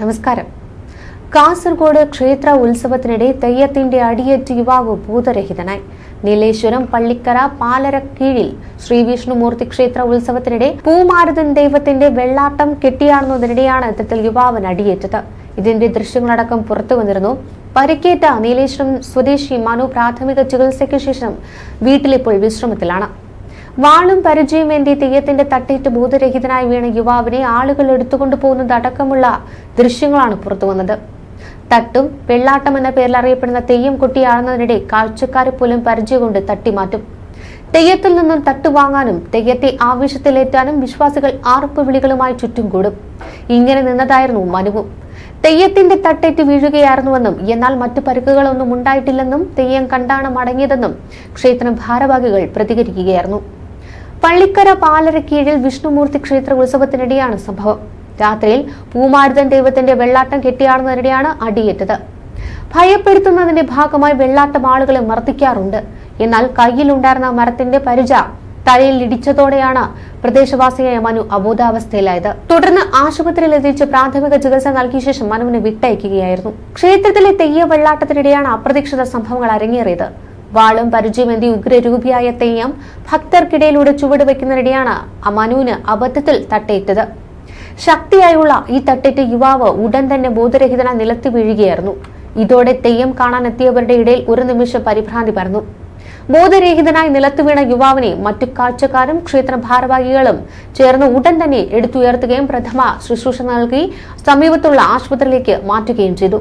നമസ്കാരം. കാസർഗോഡ് ക്ഷേത്ര ഉത്സവത്തിനിടെ തെയ്യത്തിന്റെ അടിയേറ്റ് യുവാവ് ഭൂതരഹിതനായി. നീലേശ്വരം പള്ളിക്കര പാലരക്കീഴിൽ ശ്രീ വിഷ്ണുമൂർത്തി ക്ഷേത്ര ഉത്സവത്തിനിടെ പൂമാരുതൻ ദൈവത്തിന്റെ വെള്ളാട്ടം കെട്ടിയാടുന്നതിനിടെയാണ് ഇത്തരത്തിൽ യുവാവൻ അടിയേറ്റത്. ഇതിന്റെ ദൃശ്യങ്ങളടക്കം പുറത്തു വന്നിരുന്നു. പരിക്കേറ്റ നീലേശ്വരം സ്വദേശി മനു പ്രാഥമിക ചികിത്സയ്ക്ക് ശേഷം വീട്ടിലിപ്പോൾ വിശ്രമത്തിലാണ്. വാളും പരിചയമേന്തി തെയ്യത്തിന്റെ തട്ടേറ്റ് ബോധരഹിതനായി വീണ യുവാവിനെ ആളുകൾ എടുത്തുകൊണ്ടു പോകുന്നത് അടക്കമുള്ള ദൃശ്യങ്ങളാണ് പുറത്തുവന്നത് തട്ടും വെള്ളാട്ടം എന്ന പേരിൽ അറിയപ്പെടുന്ന തെയ്യം കൊട്ടിയാടുന്നതിനിടെ കാഴ്ചക്കാരെ പോലും പരിചയം കൊണ്ട് തട്ടിമാറ്റും. തെയ്യത്തിൽ നിന്നും തട്ട് വാങ്ങാനും തെയ്യത്തെ ആവേശത്തിലേറ്റാനും വിശ്വാസികൾ ആർപ്പ് വിളികളുമായി ചുറ്റും കൂടും. ഇങ്ങനെ നിന്നതായിരുന്നു മനുവും. തെയ്യത്തിന്റെ തട്ടേറ്റ് വീഴുകയായിരുന്നുവെന്നും എന്നാൽ മറ്റു പരുക്കുകളൊന്നും ഉണ്ടായിട്ടില്ലെന്നും തെയ്യം കണ്ടാണ് മടങ്ങിയതെന്നും ക്ഷേത്രം ഭാരവാഹികൾ പ്രതികരിക്കുകയായിരുന്നു. പള്ളിക്കര പാലര കീഴിൽ വിഷ്ണുമൂർത്തി ക്ഷേത്ര ഉത്സവത്തിനിടെയാണ് സംഭവം. രാത്രിയിൽ പൂമാരുതൻ ദൈവത്തിന്റെ വെള്ളാട്ടം കെട്ടിയാടുന്നതിനിടെയാണ് അടിയേറ്റത്. ഭയപ്പെടുത്തുന്നതിന്റെ ഭാഗമായി വെള്ളാട്ടം ആളുകളെ മർദ്ദിക്കാറുണ്ട്. എന്നാൽ കയ്യിലുണ്ടായിരുന്ന മരത്തിന്റെ പരിച തലയിൽ ഇടിച്ചതോടെയാണ് പ്രദേശവാസിയായ മനു അബോധാവസ്ഥയിലായത്. തുടർന്ന് ആശുപത്രിയിൽ എത്തിച്ച് പ്രാഥമിക ചികിത്സ നൽകിയ ശേഷം മനുവിനെ വിട്ടയക്കുകയായിരുന്നു. ക്ഷേത്രത്തിലെ തെയ്യ വെള്ളാട്ടത്തിനിടെയാണ് അപ്രതീക്ഷിത സംഭവങ്ങൾ അരങ്ങേറിയത്. വാളും പരിചയമേന്തി ഉഗ്രരൂപിയായ തെയ്യം ഭക്തർക്കിടയിലൂടെ ചുവടുവെക്കുന്നതിനിടെയാണ് അമനുവിന് അബദ്ധത്തിൽ തട്ടേറ്റത് ശക്തിയായുള്ള ഈ തട്ടേറ്റ യുവാവ് ഉടൻ തന്നെ ബോധരഹിതന നിലത്ത് വീഴുകയായിരുന്നു. ഇതോടെ തെയ്യം കാണാനെത്തിയവരുടെ ഇടയിൽ ഒരു നിമിഷം പരിഭ്രാന്തി പരന്നു. ബോധരഹിതനായി നിലത്തു വീണ യുവാവിനെ മറ്റു കാഴ്ചക്കാരും ക്ഷേത്ര ഭാരവാഹികളും ചേർന്ന് ഉടൻ തന്നെ എടുത്തുയർത്തുകയും പ്രഥമ ശുശ്രൂഷ നൽകി സമീപത്തുള്ള ആശുപത്രിയിലേക്ക് മാറ്റുകയും ചെയ്തു.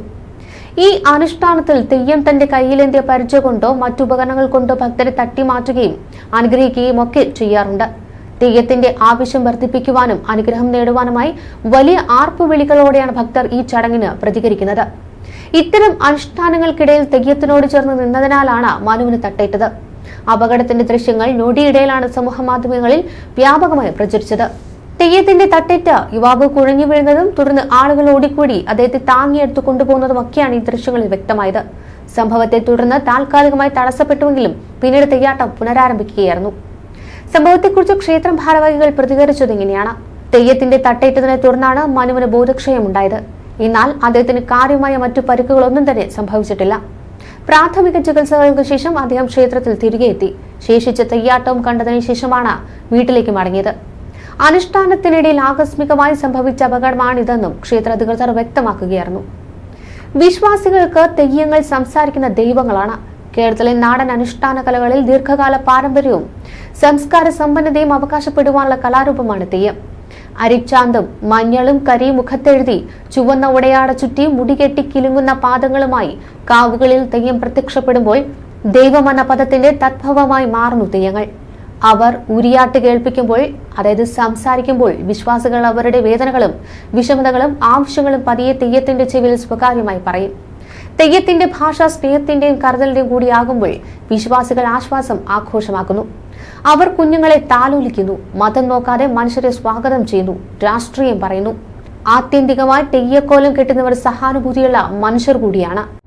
ഈ അനുഷ്ഠാനത്തിൽ തെയ്യം തന്റെ കയ്യിലേന്തിയ പരിചയ കൊണ്ടോ മറ്റുപകരണങ്ങൾ കൊണ്ടോ ഭക്തരെ തട്ടിമാറ്റുകയും അനുഗ്രഹിക്കുകയും ഒക്കെ ചെയ്യാറുണ്ട്. തെയ്യത്തിന്റെ ആവശ്യം വർദ്ധിപ്പിക്കുവാനും അനുഗ്രഹം നേടുവാനുമായി വലിയ ആർപ്പുവിളികളോടെയാണ് ഭക്തർ ഈ ചടങ്ങിന് പ്രതികരിക്കുന്നത്. ഇത്തരം അനുഷ്ഠാനങ്ങൾക്കിടയിൽ തെയ്യത്തിനോട് ചേർന്ന് നിന്നതിനാലാണ് മനുവിന് തട്ടേറ്റത്. അപകടത്തിന്റെ ദൃശ്യങ്ങൾ നൊടിയിടയിലാണ് സമൂഹ മാധ്യമങ്ങളിൽ വ്യാപകമായി പ്രചരിച്ചത്. തെയ്യത്തിന്റെ തട്ടേറ്റ് യുവാവ് കുഴഞ്ഞു വീഴുന്നതും തുടർന്ന് ആളുകൾ ഓടിക്കൂടി അദ്ദേഹത്തെ താങ്ങിയെടുത്തു കൊണ്ടുപോകുന്നതും ഒക്കെയാണ് ഈ ദൃശ്യങ്ങളിൽ വ്യക്തമായത്. സംഭവത്തെ തുടർന്ന് താൽക്കാലികമായി തടസ്സപ്പെട്ടുവെങ്കിലും പിന്നീട് തെയ്യാട്ടം പുനരാരംഭിക്കുകയായിരുന്നു. സംഭവത്തെക്കുറിച്ച് ക്ഷേത്രം ഭാരവാഹികൾ പ്രതികരിച്ചത് ഇങ്ങനെയാണ്. തെയ്യത്തിന്റെ തട്ടേറ്റതിനെ തുടർന്നാണ് മനുവിന് ബോധക്ഷയമുണ്ടായത്. എന്നാൽ അദ്ദേഹത്തിന് കാര്യമായ മറ്റു പരിക്കുകളൊന്നും തന്നെ സംഭവിച്ചിട്ടില്ല. പ്രാഥമിക ചികിത്സകൾക്ക് ശേഷം അദ്ദേഹം ക്ഷേത്രത്തിൽ തിരികെ എത്തി ശേഷിച്ച തെയ്യാട്ടവും കണ്ടതിനു ശേഷമാണ് വീട്ടിലേക്ക് മടങ്ങിയത്. അനുഷ്ഠാനത്തിനിടയിൽ ആകസ്മികമായി സംഭവിച്ച അപകടമാണിതെന്നും ക്ഷേത്ര അധികൃതർ വ്യക്തമാക്കുകയായിരുന്നു. വിശ്വാസികൾക്ക് തെയ്യങ്ങൾ സംസാരിക്കുന്ന ദൈവങ്ങളാണ്. കേരളത്തിലെ നാടൻ അനുഷ്ഠാന കലകളിൽ ദീർഘകാല പാരമ്പര്യവും സംസ്കാര സമ്പന്നതയും അവകാശപ്പെടുവാനുള്ള കലാരൂപമാണ് തെയ്യം. അരിച്ചാന്തും മഞ്ഞളും കരി മുഖത്തെഴുതി ചുവന്ന ഉടയാട ചുറ്റി മുടികെട്ടി കിലുങ്ങുന്ന പാദങ്ങളുമായി കാവുകളിൽ തെയ്യം പ്രത്യക്ഷപ്പെടുമ്പോൾ ദൈവമെന്ന പദത്തിന്റെ തദ്ഭവമായി മാറുന്നു തെയ്യങ്ങൾ. അവർ ഉരിയാട്ട് കേൾപ്പിക്കുമ്പോൾ അതായത് സംസാരിക്കുമ്പോൾ വിശ്വാസികൾ അവരുടെ വേദനകളും വിഷമതകളും ആവശ്യങ്ങളും പതിയെ തെയ്യത്തിന്റെ ചെവിയിൽ സ്വകാര്യമായി പറയും. തെയ്യത്തിന്റെ ഭാഷ സ്നേഹത്തിന്റെയും കരുതലിന്റെയും കൂടിയാകുമ്പോൾ വിശ്വാസികൾ ആശ്വാസം ആഘോഷമാക്കുന്നു. അവർ കുഞ്ഞുങ്ങളെ താലോലിക്കുന്നു മതം നോക്കാതെ മനുഷ്യരെ സ്വാഗതം ചെയ്യുന്നു രാഷ്ട്രീയം പറയുന്നു. ആത്യന്തികമായി തെയ്യക്കോലം കെട്ടുന്നവർ സഹാനുഭൂതിയുള്ള മനുഷ്യർ കൂടിയാണ്.